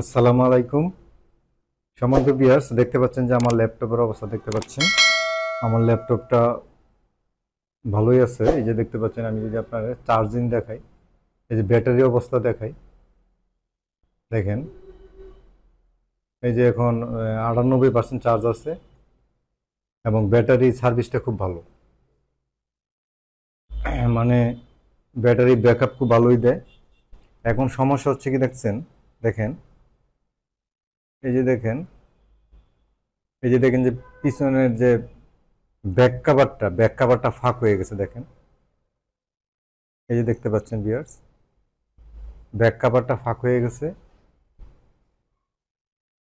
আসসালামু আলাইকুম। সম্মানিত বিয়ার্স দেখতে পাচ্ছেন যে আমার ল্যাপটপের অবস্থা দেখতে পাচ্ছেন। আমার ল্যাপটপটা ভালোই আছে। এই যে দেখতে পাচ্ছেন, আমি যদি আপনার চার্জিং দেখাই, এই যে ব্যাটারি অবস্থা দেখাই, দেখেন। এই যে এখন আটানব্বই পার্সেন্ট চার্জ আছে এবং ব্যাটারি সার্ভিসটা খুব ভালো। মানে ব্যাটারি ব্যাকআপ খুব ভালোই দেয়। এখন সমস্যা হচ্ছে কি দেখছেন? দেখেন এই যে দেখেন, এই যে দেখেন যে পিছনের যে ব্যাক কাভারটা ব্যাক কাভারটা ফাঁক হয়ে গেছে, দেখেন। এই যে দেখতে পাচ্ছেন বিয়ার্স ব্যাক কাভারটা ফাঁক হয়ে গেছে।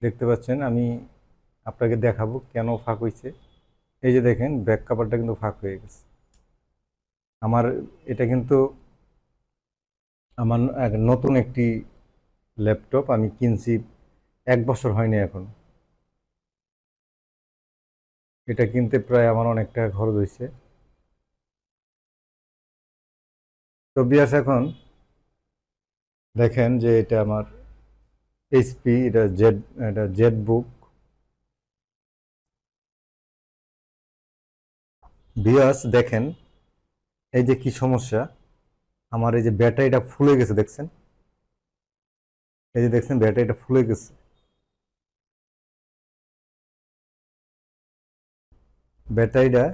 দেখতে পাচ্ছেন, আমি আপনাকে দেখাবো কেন ফাঁক হয়েছে এই যে দেখেন ব্যাক কাভারটা কিন্তু ফাঁক হয়ে গেছে। আমার, এটা কিন্তু আমার নতুন একটি ল্যাপটপ আমি কিনছি এক বছর হয়নি এখন। এটা কিনতে প্রায় আমার অনেক টাকা খরচ হয়েছে তো বিয়াস এখন দেখেন যে এটা আমার এইচপি এটা জেড এটা জেড বুক বিয়াস দেখেন, এই যে কি সমস্যা, আমার এই যে ব্যাটারিটা ফুলে গেছে দেখছেন? এই যে দেখছেন ব্যাটারিটা ফুলে গেছে। ব্যাটারিটা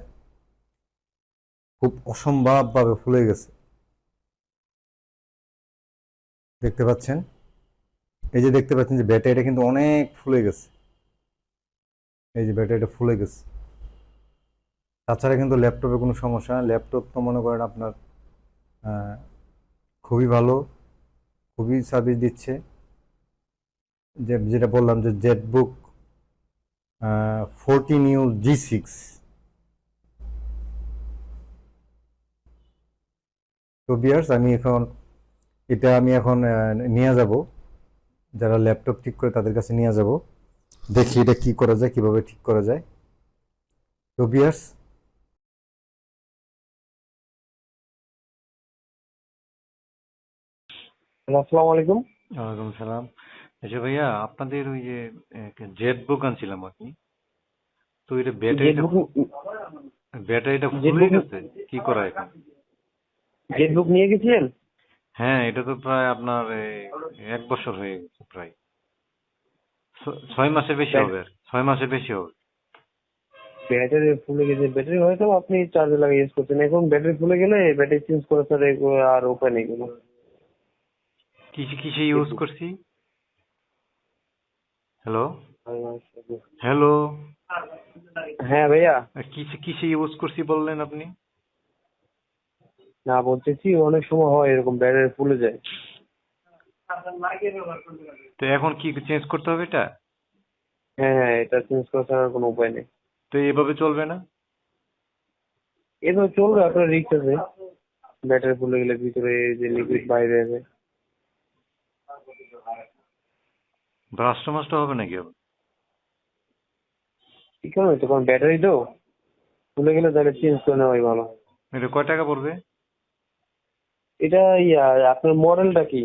খুব অসম্ভবভাবে ফুলে গেছে। দেখতে পাচ্ছেন? এই যে দেখতে পাচ্ছেন যে ব্যাটারিটা কিন্তু অনেক ফুলে গেছে। এই যে ব্যাটারিটা ফুলে গেছে। তাছাড়া কিন্তু ল্যাপটপে কোনো সমস্যা ল্যাপটপ তো মনে করেন আপনার খুবই ভালো, খুবই সার্ভিস দিচ্ছে। যে, যেটা বললাম যে Jetbook fourteen U G six তো বিয়ার্স আমি এখন এটা আমি এখন নিয়ে যাব। যারা ল্যাপটপ ঠিক করে তাদের কাছে নিয়ে যাব। দেখি এটা কি করা যায় কীভাবে ঠিক করা যায়। তো বিয়ার্স আসসালামু আলাইকুম। ওয়ালাইকুম সালাম। আচ্ছা ভাইয়া আপনাদের ওই যে জেট বুক আনছিলাম কি তো এটা ব্যাটারিটা ব্যাটারিটা ফুলে গেছে? কি করা এখন? জেটবুক নিয়ে গেছিলেন? হ্যাঁ এটা তো প্রায় আপনার এক বছর হয়ে গেছে প্রায়। ছয় মাসের বেশি হবে ছয় মাসের বেশি হবে। ব্যাটারি ফুলে গেছে ব্যাটারি হয়তো আপনি চার্জে লাগিয়ে ইউজ করছেন। এখন ব্যাটারি ফুলে গেলে ব্যাটারি চেঞ্জ করা ছাড়া আর উপায় নেই কোনো। কিসে কিসে ইউজ করছি? হ্যালো হ্যালো হ্যাঁ ভাইয়া। কিসে কিসে ইউজ করছি বললেন আপনি? না বলতেছি অনেক সময় হয় এরকম ব্যাটারি ফুলে যায়। তো এখন কি চেঞ্জ করতে হবে এটা? হ্যাঁ হ্যাঁ এটা চেঞ্জ করা ছাড়া কোনো উপায় নেই। তো এভাবে চলবে না? এভাবে চলবে আপনার রিক্স আছে। ব্যাটারি ফুলে গেলে ভিতরে যে লিকুইড বাইরে আসে ব্রাস্ট মাস্ট হবে নাকি আবার? কি করবে তো কারণ ব্যাটারি তো। ফুলে গেলে তাহলে চেঞ্জ করে নেওয়াই ভালো। এটা কয় টাকা পড়বে? এটা ইয়া আপনার মডেলটা কি?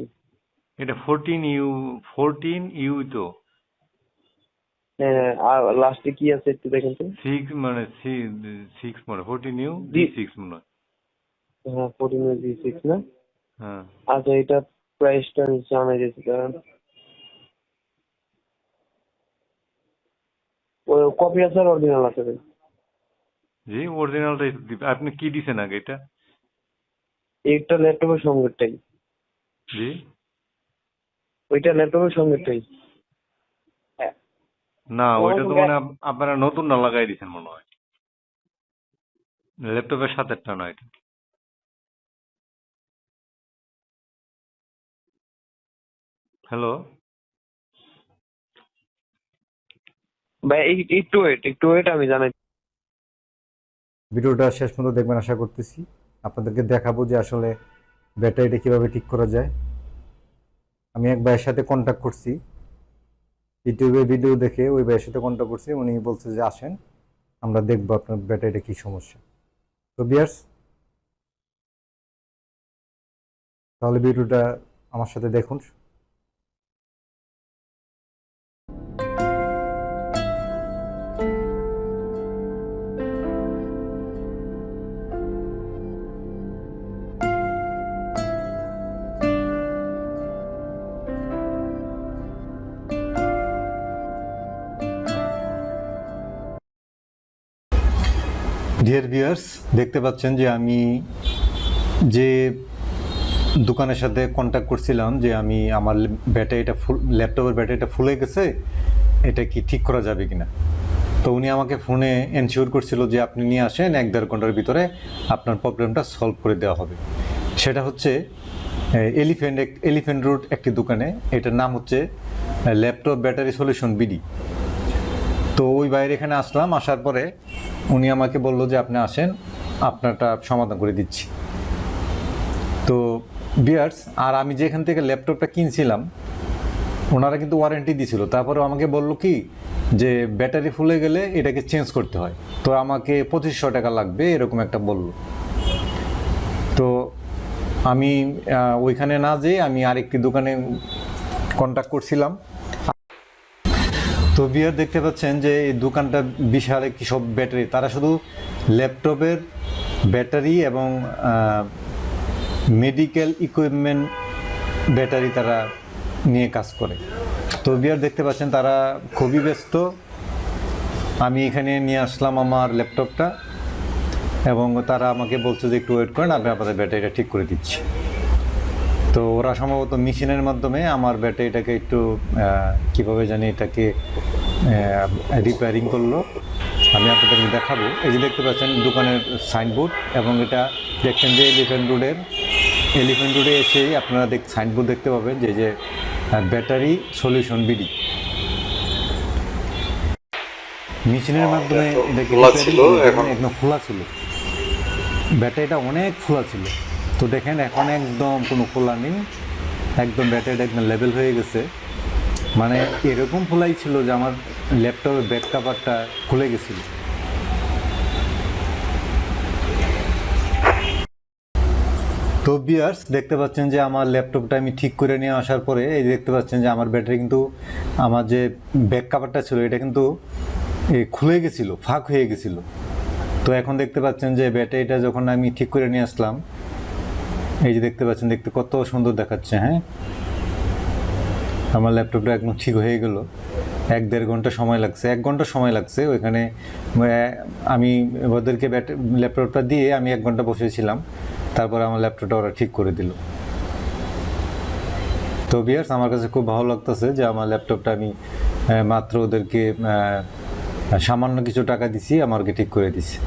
এটা ফোরটিন ইউ ফোরটিন ইউ তো। হ্যাঁ আর লাস্টে কি আছে একটু দেখেন তো। সিক্স মানে সিক্স মনে ফোরটিন ইউ জি- সিক্স মনে হয় ফোরটিন জি সিক্স না? হ্যাঁ। আচ্ছা এটা প্রাইসটা আমি জানাই দিচ্ছি ওই কপি আছে আর অরিজিনাল আছে। জি অরিজিনালটাই দিবে। আপনি কি দিছেন আগে এটা? এইটা ল্যাপটপের সঙ্গেরটাই। জি? ওইটা ল্যাপটপের সঙ্গেরটাই। হ্যাঁ। না ওইটা তো মানে আপনারা নতুন না লাগাই দিছেন মনে হয়। ল্যাপটপের সাথেরটা না এটা। হ্যালো? ভাই এই- একটু ওয়েট একটু ওয়েট আমি জানাই। ভিডিওটা শেষ পর্যন্ত দেখবেন আশা করতেছি। আপনাদেরকে দেখাবো যে আসলে ব্যাটারিটা কীভাবে ঠিক করা যায়। আমি এক ভাইয়ের সাথে কন্ট্যাক্ট করছি। ইউটিউবে ভিডিও দেখে ওই ভাইয়ের সাথে কন্ট্যাক্ট করছি। উনি বলছে যে, আসেন, আমরা দেখব আপনার ব্যাটারিটা কি সমস্যা। তো বিয়ার্স তাহলে ভিডিওটা আমার সাথে দেখুন। ডিয়ার ভিউয়ার্স দেখতে পাচ্ছেন যে আমি যে দোকানের সাথে কন্ট্যাক্ট করছিলাম যে আমি আমার ব্যাটারিটা ফুল ল্যাপটপের ব্যাটারিটা ফুলে গেছে, এটা কি ঠিক করা যাবে কিনা? তো উনি আমাকে ফোনে এনশিওর করছিল যে আপনি নিয়ে আসেন, এক দেড় ঘণ্টার ভিতরে আপনার প্রবলেমটা সলভ করে দেওয়া হবে। সেটা হচ্ছে এলিফেন্ট এলিফেন্ট রোড একটি দোকানে, এটার নাম হচ্ছে ল্যাপটপ ব্যাটারি সলিউশন বিডি তো ওই বাইরে এখানে আসলাম, আসার পরে উনি আমাকে বলল যে, আপনি আসেন, আপনারটা সমাধান করে দিচ্ছি। তো বিয়ার্স, আর আমি যেখান থেকে ল্যাপটপটা কিনছিলাম, ওনারা কিন্তু ওয়ারেন্টি দিছিল। তারপরে আমাকে বলল কি, যে ব্যাটারি ফুলে গেলে এটাকে চেঞ্জ করতে হয়। তো আমাকে পঁচিশশো টাকা লাগবে, এরকম একটা বলল। তো আমি ওইখানে না যেয়ে আমি আরেকটি দোকানে কন্ট্যাক্ট করছিলাম। তো বিয়ার দেখতে পাচ্ছেন যে এই দোকানটা বিশাল একটি সব ব্যাটারি। তারা শুধু ল্যাপটপের ব্যাটারি এবং মেডিকেল ইকুইপমেন্ট ব্যাটারি তারা নিয়ে কাজ করে। তো বিয়ার দেখতে পাচ্ছেন তারা খুবই ব্যস্ত। আমি এখানে নিয়ে আসলাম আমার ল্যাপটপটা এবং তারা আমাকে বলছে যে একটু ওয়েট করেন, আমি আপনাদের ব্যাটারিটা ঠিক করে দিচ্ছি। তো ওরা সম্ভবত মেশিনের মাধ্যমে আমার ব্যাটারিটাকে একটু আহ, কীভাবে জানি এটাকে রিপেয়ারিং করল। আমি আপনাদেরকে দেখাবো। এই যে দেখতে পাচ্ছেন দোকানের সাইনবোর্ড এবং এটা দেখছেন যে এলিফেন্ট রোডের এলিফেন্ট রোডে এসেই আপনারা দেখ সাইনবোর্ড দেখতে পাবেন যে যে ব্যাটারি সলিউশন বিডি মেশিনের মাধ্যমে এটাকে একদম খোলা ছিল। ব্যাটারিটা অনেক খোলা ছিল। তো দেখেন, এখন একদম কোনো খোলা নেই। একদম ব্যাটারিটা একদম লেভেল হয়ে গেছে। মানে এরকম খোলাই ছিল যে আমার ল্যাপটপের ব্যাক কাভারটা খুলে গেছিল। তো বিয়ার্স দেখতে পাচ্ছেন যে আমার ল্যাপটপটা আমি ঠিক করে নিয়ে আসার পরে, এই দেখতে পাচ্ছেন যে আমার ব্যাটারি কিন্তু আমার যে ব্যাক কাভারটা ছিল, এটা কিন্তু খুলে গেছিল, ফাঁক হয়ে গেছিল। তো এখন দেখতে পাচ্ছেন যে ব্যাটারিটা যখন আমি ঠিক করে নিয়ে আসলাম এই যে দেখতে পাচ্ছেন, দেখতে কত সুন্দর দেখাচ্ছে হ্যাঁ? আমার ল্যাপটপটা একদম ঠিক হয়ে গেল। এক দেড় ঘণ্টা সময় লাগছে, এক ঘণ্টা সময় লাগছে ওইখানে। আমি ওদেরকে ব্যাট, ল্যাপটপটা দিয়ে আমি এক ঘণ্টা বসেছিলাম, তারপর আমার ল্যাপটপটা ওরা ঠিক করে দিল। তো বিয়ার্স আমার কাছে খুব ভালো লাগতেছে যে আমার ল্যাপটপটা আমি মাত্র ওদেরকে সামান্য কিছু টাকা দিছি আমাকে ঠিক করে দিছি।